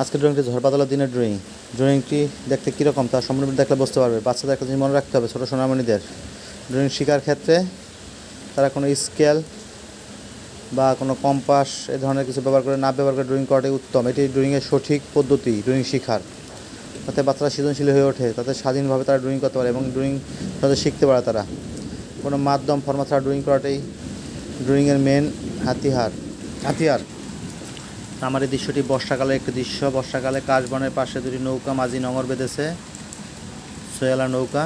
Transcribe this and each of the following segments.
আজকের ড্রয়িংটি ঝড় বাদলার দিনের ড্রয়িং ড্রয়িংটি দেখতে কীরকম তা সম্পূর্ণ দেখলে বুঝতে পারবে। বাচ্চাদের একটা জিনিস মনে রাখতে হবে, ছোটো সোনামণিদের। ড্রয়িং শেখার ক্ষেত্রে তারা কোনো স্কেল বা কোনো কম্পাস এ ধরনের কিছু ব্যবহার করে না ব্যবহার করে ড্রয়িং করাটাই উত্তম। এটি ড্রয়িংয়ের সঠিক পদ্ধতি ড্রয়িং শেখার। তাতে বাচ্চারা সৃজনশীল হয়ে ওঠে, তাতে স্বাধীনভাবে তারা ড্রয়িং করতে পারে এবং ড্রয়িং তাদের শিখতে পারে তারা। কোনো মাধ্যম ফর্মা ছাড়া ড্রয়িং করাটাই ড্রয়িংয়ের মেন হাতিয়ার। হাতিয়ার। আমার এই দৃশ্যটি বর্ষাকালে একটি দৃশ্য। বর্ষাকালে কাশবনের পাশে দুটি নৌকা মাঝি নঙর বেঁধেছে সোয়ালা নৌকা।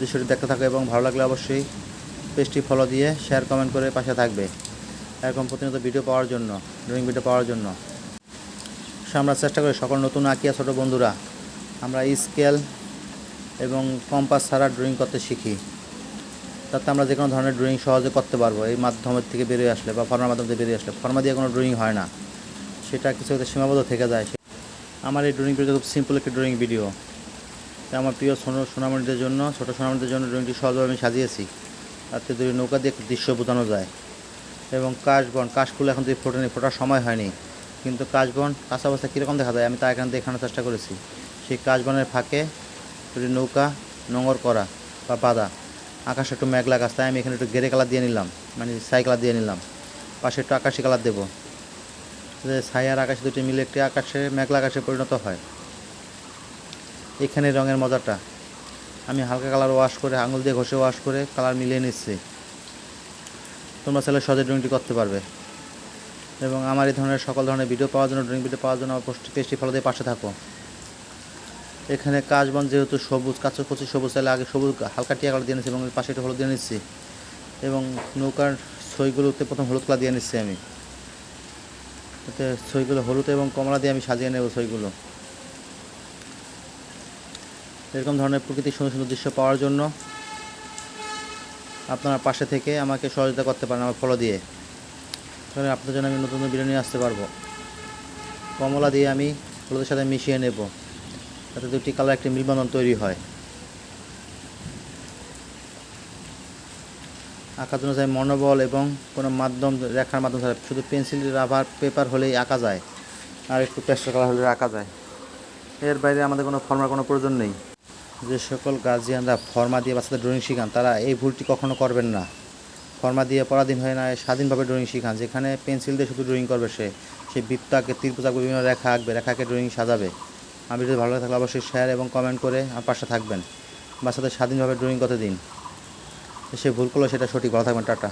দৃশ্যটি দেখতে থাকো এবং ভালো লাগলে অবশ্যই পেজটি ফলো দিয়ে শেয়ার কমেন্ট করে পাশে থাকবে। এরকম প্রতিনিয়ত ভিডিও পাওয়ার জন্য ড্রয়িং ভিডিও পাওয়ার জন্য। আমরা চেষ্টা করি সকল নতুন আঁকিয়া ছোটো বন্ধুরা, আমরা স্কেল এবং কম্পাস ছাড়া ড্রয়িং করতে শিখি। তাতে আমরা যে কোনো ধরনের ড্রয়িং সহজে করতে পারব, এই মাধ্যমের থেকে বেরিয়ে আসলে বা ফর্মার মাধ্যম থেকে বেরিয়ে আসলে। ফর্মা দিয়ে কোনো ড্রয়িং হয় না। সেটা কিছু সীমাবদ্ধ থেকে যায়। আমার এই ড্রয়িং ভিডিও খুব সিম্পল একটি ড্রয়িং ভিডিও আমার প্রিয় সোনো সোনামণিদের জন্য, ছোটো সোনামণিদের জন্য ড্রয়িংটি সহজভাবে আমি সাজিয়েছি। তাতে দুই নৌকা দিয়ে দৃশ্য বোঝানো যায়। এবং কাশবন কাশফুল এখন দিয়ে ফোটেনি ফোটার সময় হয়নি। কিন্তু কাশবন কাঁচা অবস্থা কীরকম দেখা যায় আমি তা এখানে দেখানোর চেষ্টা করেছি। সেই কাশবনের ফাঁকে দুটি নৌকা নোঙর করা বা বাঁধা। আকাশে একটু মেঘলা গাছ, তাই আমি এখানে একটু গেরে কালার দিয়ে নিলাম। মানে ছাই কালার দিয়ে নিলাম। পাশে একটু আকাশি কালার দেবো। যে ছাই আর আকাশ দুটি মিলে একটি আকাশে, মেঘলা আকাশে পরিণত হয়। এখানে রঙের মজাটা। আমি হালকা কালার ওয়াশ করে, আঙুল দিয়ে ঘষে ওয়াশ করে কালার মিলিয়ে নিচ্ছি। তোমরা চাইলে সহজে ড্রয়িংটি করতে পারবে। এবং আমার এই ধরনের সকল ধরনের ভিডিও পাওয়ার জন্য, ড্রয়িং ভিডিও পাওয়ার জন্য পোস্ট পেজটি ফলো দিয়ে পাশে থাকো। এখানে কাশবন যেহেতু সবুজ কাঁচা কচি সবুজ চাইলে আগে সবুজ হালকা টিয়া কালার দিয়ে নিচ্ছি এবং পাশে একটু হলুদ দিয়ে নিচ্ছি। এবং নৌকার ছইগুলোতে প্রথম হলুদ কালার দিয়ে নিচ্ছি আমি। এতে ছইগুলো হলুদ এবং কমলা দিয়ে আমি সাজিয়ে নেব ছইগুলো এরকম ধরনের প্রকৃতির সুন্দর সুন্দর দৃশ্য পাওয়ার জন্য আপনারা পাশে থেকে আমাকে সহযোগিতা করতে পারেন আমার ফলো দিয়ে। তাহলে আপনার জন্য আমি নতুন নিয়ে আসতে পারব। কমলা দিয়ে আমি হলুদের সাথে মিশিয়ে নেব। যাতে দুটি কালার একটি মিলবন্ধন তৈরি হয়। আঁকার জন্য চাই মনোবল এবং কোনো মাধ্যম, রেখার মাধ্যম ছাড়া। শুধু পেন্সিল, রাবার, পেপার হলেই আঁকা যায়। আর একটু পেস্টার কালার হলে আঁকা যায়। এর বাইরে আমাদের কোনো ফর্মার কোনো প্রয়োজন নেই। যে সকল গার্জিয়ানরা ফর্মা দিয়ে বাচ্চাদের ড্রয়িং শেখান, তারা এই ভুলটি কখনো করবেন না। ফর্মা দিয়ে পরাধীন হয়ে না স্বাধীনভাবে ড্রয়িং শেখান। যেখানে পেন্সিল দিয়ে শুধু ড্রয়িং করবে সে সে বৃত্ত আঁকে তীর্পোজ আঁকবে বিভিন্ন রেখা আঁকবে, রেখাকে ড্রয়িং সাজাবে। আমি যদি ভালো থাকলে অবশ্যই শেয়ার এবং কমেন্ট করে আমার পাশে থাকবেন। বাচ্চাদের স্বাধীনভাবে ড্রয়িং করতে দিন সে ভুল করল সেটা সঠিক ভালো থাকবেন টাটা।